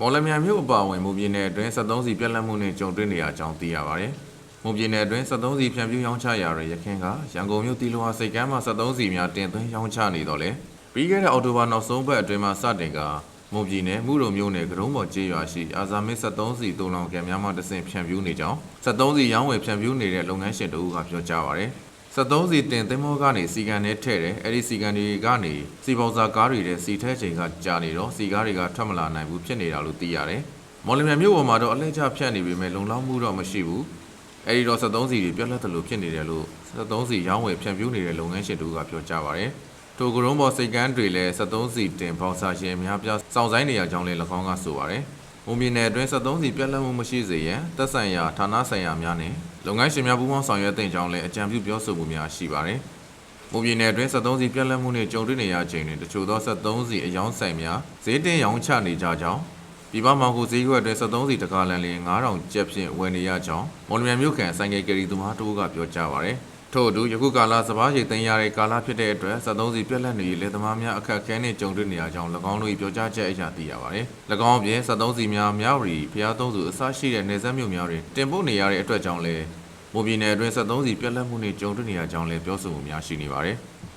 မော်လမြိုင်မြို့အပါအဝင်မူပြည်နယ်အတွင်း73စီပြက်လက်မှုနဲ့ကြုံတွေ့နေရကြောင်းသိရပါတယ်။မူပြည်နယ်အတွင်း73စီဖြန့်ဖြူးရောင်းချရာတွေရခင်ကရန်ကုန်မြို့တီလိုဝါစိတ်ကမ်းမှာ73စီများတင်သွင်းရောင်းချနေတော့လေပြီးခဲ့တဲ့အောက်တိုဘာနောက်ဆုံးပတ်အတွင်းမှာစတင်ကမူပြည်နယ်မှုရုံမြို့နယ်ကရုံးပေါ်ကျေးရွာရှိအာဇာမစ်73စီတုံလောင်ကံများမှတဆင့်ဖြန့်ဖြူးနေကြောင်း73စီရောင်းဝယ်ဖြန့်ဖြူးနေတဲ့လုပ်ငန်းရှင်တို့ကပြောကြားပါတယ်။ 73စီတင်သင်းမောကနေစီကန်နဲ့ထဲ့တယ်အဲ့ဒီစီကန်တွေကနေစီပေါစာကားတွေတဲ့စီထဲချိန်ကကြာနေတော့စီကားတွေကထွက်မလာနိုင်ဘူးဖြစ်နေတာလို့သိရတယ်။မော်လမြိုင်မြို့ပေါ်မှာတော့အလဲကျဖြတ်နေပေမဲ့လုံလောက်မှုတော့မရှိဘူး။အဲ့ဒီတော့73စီတွေပြက်လက်တယ်လို့ဖြစ်နေတယ်လို့73စီရောင်းဝယ်ဖြန့်ဖြူးနေတဲ့လုပ်ငန်းရှင်တို့ကပြောကြားပါတယ်။ထိုကရုံးပေါ်စိတ်ကမ်းတွေလည်း73စီတင်ပေါစာရှင်အများပြားစောင့်ဆိုင်နေရကြောင်းလည်း၎င်းကဆိုပါတယ်။ မွန်ပြည်နယ်အတွင်း73စီပြက်လက်မှုမရှိစေရန်သက်ဆိုင်ရာဌာနဆိုင်ရာများနဲ့လုပ်ငန်းရှင်များပူးပေါင်းဆောင်ရွက်တဲ့ကြောင်းလည်းအကြံပြုပြောဆိုမှုများရှိပါတယ်။မွန်ပြည်နယ်အတွင်း73စီပြက်လက်မှုနဲ့ကြုံတွေ့နေရချိန်တွင်တချို့သော73စီအယောင်းဆိုင်များဈေးတင်ရောင်းချနေကြကြောင်းပြည်ပမောင်ကိုဈေးကွက်အတွင်း73စီတကားလန်လင်း9000ကျပ်ဖြင့်ဝယ်နေရကြောင်းမော်လမြိုင်မြို့ကန်ဆိုင်ကယ်ကယ်ရီသူမတို့ကပြောကြားပါတယ်။ ထို့အတူယခုကာလစပားရိတ်သိမ်းရတဲ့ကာလဖြစ်တဲ့အတွက်73စီပြက်လက်နေလေသမားများအခက်အခဲနဲ့ကြုံတွေ့နေရကြောင်း၎င်းတို့၏ပြောကြားချက်အရသိရပါတယ်။၎င်းအပြင်73စီများမြောက်ရီဖျားသုံးစုအစရှိတဲ့နေဆက်မြို့များတွင်တင်ပို့နေရတဲ့အတွက်ကြောင့်လည်းမွန်ပြည်နယ်အတွင်း73စီပြက်လက်မှုနှင့်ကြုံတွေ့နေရကြောင်းလည်းပြောဆိုမှုများရှိနေပါတယ်။